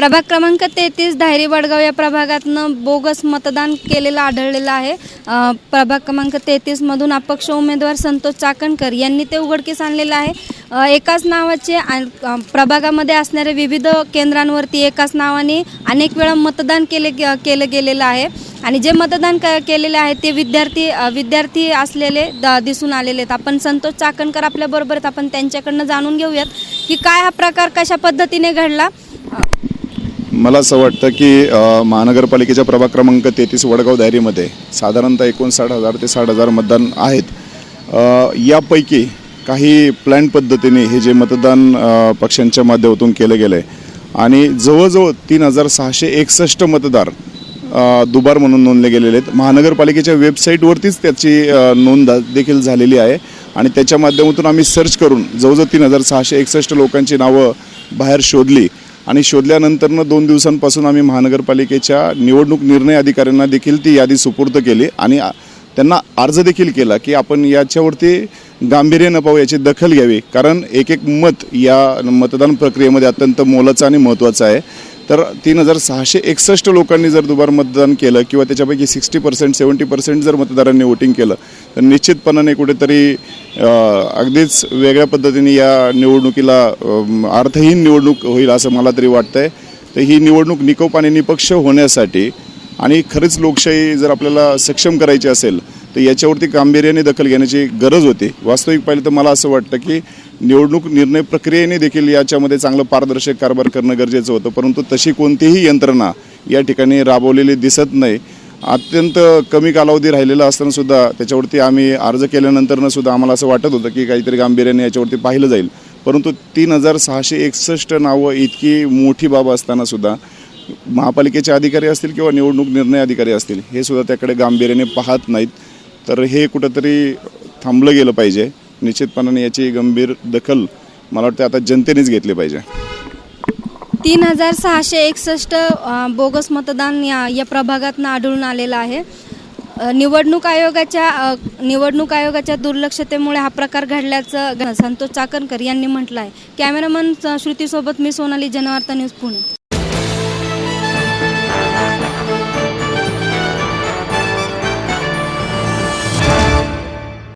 प्रभाग क्रमांक तेहतीस धायरी वडगाव या प्रभागातनं बोगस मतदान केलेलं आढळलेलं आहे. प्रभाग क्रमांक तेहतीसमधून अपक्ष उमेदवार संतोष चाकणकर यांनी ते उघडकीस आणलेलं आहे. एकाच नावाचे प्रभागामध्ये असणाऱ्या विविध केंद्रांवरती एकाच नावाने अनेक वेळा मतदान केले गे- केलं गेलेलं आहे. आणि जे मतदान क केलेले आहे ते विद्यार्थी विद्यार्थी असलेले द दिसून आलेले आहेत. आपण संतोष चाकणकर आपल्याबरोबर आहेत आपण त्यांच्याकडनं जाणून घेऊयात की काय हा प्रकार कशा पद्धतीने घडला. मला असं वाटतं की महानगरपालिकेच्या प्रभाग क्रमांक तेहतीस वडगाव दायरीमध्ये साधारणतः एकोणसाठ हजार ते साठ हजार मतदान आहेत. यापैकी काही प्लॅन पद्धतीने हे जे मतदान पक्षांच्या माध्यमातून केलं गेलं. आहे आणि जवळजवळ तीन हजार सहाशे एकसष्ट मतदार दुबार म्हणून नोंदले गेलेले आहेत. महानगरपालिकेच्या वेबसाईटवरतीच त्याची नोंद देखील झालेली आहे. आणि त्याच्या माध्यमातून आम्ही सर्च करून जवळजवळ तीन हजार सहाशे एकसष्ट लोकांची नावं बाहेर शोधली. आणि शोधल्यानंतरनं दोन दिवसांपासून आम्ही महानगरपालिकेच्या निवडणूक निर्णय अधिकाऱ्यांना देखील ती यादी सुपूर्द केली. आणि त्यांना अर्ज देखील केला की आपण याच्यावरती गांभीर्य न पाहू याची दखल घ्यावी. कारण एक एक मत या मतदान प्रक्रियेमध्ये अत्यंत मोलाचं आणि महत्त्वाचं आहे. तर तीन हजार सहाशे एकसष्ट लोकांनी जर दुबार मतदान केलं किंवा त्याच्यापैकी सिक्स्टी पर्सेंट सेवन्टी पर्सेंट जर मतदारांनी वोटिंग केलं तर निश्चितपणाने कुठेतरी अगदीच वेगळ्या पद्धतीने या निवडणुकीला अर्थहीन निवडणूक होईल असं मला तरी वाटतंय. तर ही निवडणूक निकोप आणि निपक्ष होण्यासाठी आणि खरंच लोकशाही जर आपल्याला सक्षम करायची असेल तर याच्यावरती गांभीर्याने दखल घेण्याची गरज होती. वास्तविक पाहिलं तर मला असं वाटतं की निवडणूक निर्णय प्रक्रियेने देखील याच्यामध्ये चांगलं पारदर्शक कारभार करणं गरजेचं होतं परंतु तशी कोणतीही यंत्रणा या ठिकाणी राबवलेली दिसत नाही. अत्यंत कमी कालावधी राहिलेला असतानासुद्धा त्याच्यावरती आम्ही अर्ज केल्यानंतरनं सुद्धा आम्हाला असं वाटत होतं की काहीतरी गांभीर्याने याच्यावरती पाहिलं जाईल. परंतु तीन हजार सहाशे एकसष्ट नावं इतकी मोठी बाब असतानासुद्धा महापालिकेचे अधिकारी असतील किंवा निवडणूक निर्णय अधिकारी असतील हे सुद्धा त्याकडे गांभीर्याने पाहत नाहीत. तर हे कुठंतरी थांबलं गेलं पाहिजे. निश्चितपणाने याची गंभीर दखल मला वाटतं आता जनतेनेच घेतली पाहिजे. तीन हजार सहाशे एकसष्ट बोगस मतदान या या प्रभागातनं आढळून आलेलं आहे. निवडणूक आयोगाच्या निवडणूक आयोगाच्या दुर्लक्षतेमुळे हा प्रकार घडल्याचं संतोष चाकणकर यांनी म्हटलं आहे कॅमेरामन श्रुतीसोबत मी सोनाली जनवार्ता न्यूज पुणे.